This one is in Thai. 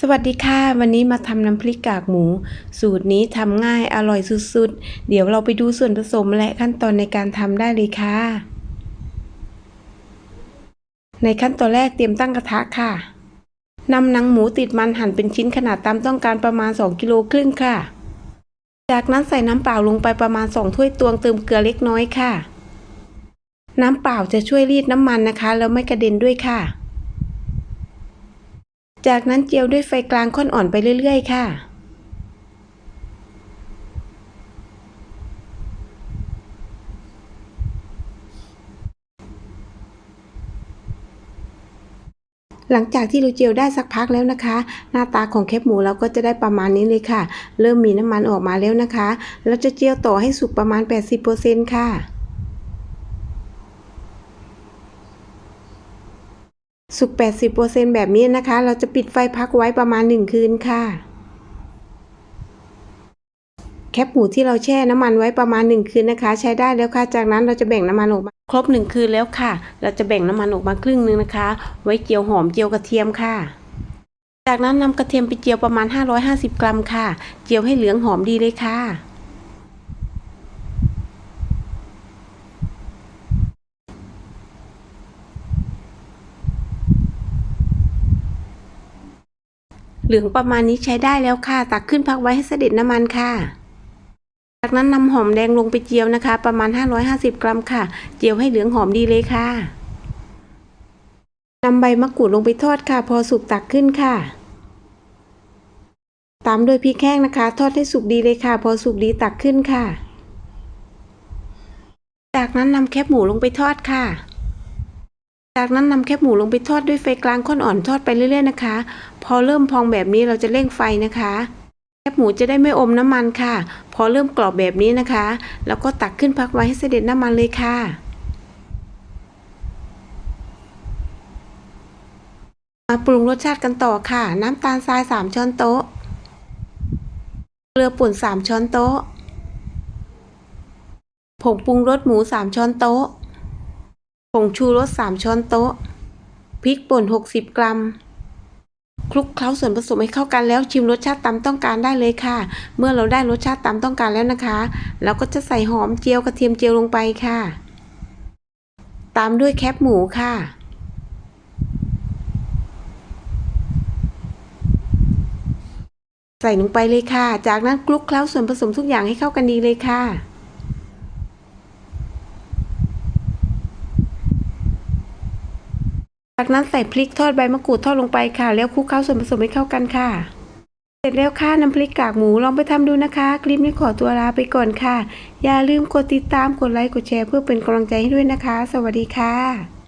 สวัสดีค่ะ วันนี้มาทำน้ำพริกกากหมู สูตรนี้ทำง่ายอร่อยสุดๆ เดี๋ยวเราไปดูส่วนผสมและขั้นตอนในการทำได้เลยค่ะ ในขั้นตอนแรกเตรียมตั้งกระทะค่ะนำหนังหมูติดมันหั่นเป็นชิ้นขนาดตามต้องการประมาณ 2 กิโลครึ่งค่ะ จากนั้นใส่น้ำเปล่าลงไปประมาณ 2 ถ้วยตวงเติมเกลือเล็กน้อยค่ะ น้ำเปล่าจะช่วยรีดน้ำมันนะคะ แล้วไม่กระเด็นด้วยค่ะ จากนั้นเจียวด้วยไฟกลางค่อนอ่อนไปเรื่อย ๆ ค่ะ หลังจากที่เราเจียวได้สักพักแล้วนะคะ หน้าตาของแคบหมูเราก็จะได้ประมาณนี้เลยค่ะ เริ่มมีน้ำมันออกมาแล้วนะคะ เราจะเจียวต่อให้สุกประมาณ 80%ค่ะ สุก 80%แบบนี้นะคะ เราจะปิดไฟพักไว้ประมาณ 1 คืนค่ะ แคบหมูที่เราแช่น้ำมันไว้ประมาณ 1 คืนนะคะ ใช้ได้แล้วค่ะ จากนั้นเราจะแบ่งน้ำมันออกมา ครบ 1 คืนแล้วค่ะ เราจะแบ่งน้ำมันออกมาครึ่งหนึงนะคะ ไว้เจียวหอมเจียวกระเทียมค่ะ จากนั้นนำกระเทียมไปเจียวประมาณ 550 กรัมค่ะ เจียวให้เหลืองหอมดีเลยค่ะ เหลืองประมาณนี้ใช้ได้แล้วค่ะ ตักขึ้นพักไว้ให้เสด็จน้ำมันค่ะ จากนั้นนำหอมแดงลงไปเจียวนะคะ ประมาณ 550 กรัมค่ะ เจียวให้เหลืองหอมดีเลยค่ะนำใบมะกรูดลงไปทอดค่ะ พอสุกตักขึ้นค่ะ ตามด้วยพริกแห้งนะคะ ทอดให้สุกดีเลยค่ะ พอสุกดีตักขึ้นค่ะ จากนั้นนำแคบหมูลงไปทอดค่ะ จากนั้นนำแคบหมูลงไปทอดด้วยไฟกลางค่อนอ่อนทอดไปเรื่อยๆนะคะ พอเริ่มพองแบบนี้เราจะเร่งไฟนะคะแคบหมูจะได้ไม่อมน้ำมันค่ะ พอเริ่มกรอบแบบนี้นะคะ แล้วก็ตักขึ้นพักไว้ให้เสด็จน้ำมันเลยค่ะ มาปรุงรสชาติกันต่อค่ะ น้ำตาลทราย 3 ช้อนโต๊ะ เกลือป่น 3 ช้อนโต๊ะ ผงปรุงรสหมู 3 ช้อนโต๊ะ ผงชูรส 3 ช้อนโต๊ะ พริกป่น 60 กรัม คลุกเคล้าส่วนผสมให้เข้ากันแล้วชิมรสชาติตามต้องการได้เลยค่ะ เมื่อเราได้รสชาติตามต้องการแล้วนะคะ เราก็จะใส่หอมเจียวกระเทียมเจียวลงไปค่ะ ตามด้วยแคบหมูค่ะ ใส่ลงไปเลยค่ะ จากนั้นคลุกเคล้าส่วนผสมทุกอย่างให้เข้ากันดีเลยค่ะ จากนั้นใส่พริกทอดใบมะกรูดทอดลงไปค่ะ แล้วคลุกเคล้าส่วนผสมให้เข้ากันค่ะ เสร็จแล้วค่ะน้ำพริกกากหมูลองไปทำดูนะคะ คลิปนี้ขอตัวลาไปก่อนค่ะ อย่าลืมกดติดตามกดไลค์กดแชร์เพื่อเป็นกำลังใจให้ด้วยนะคะ สวัสดีค่ะ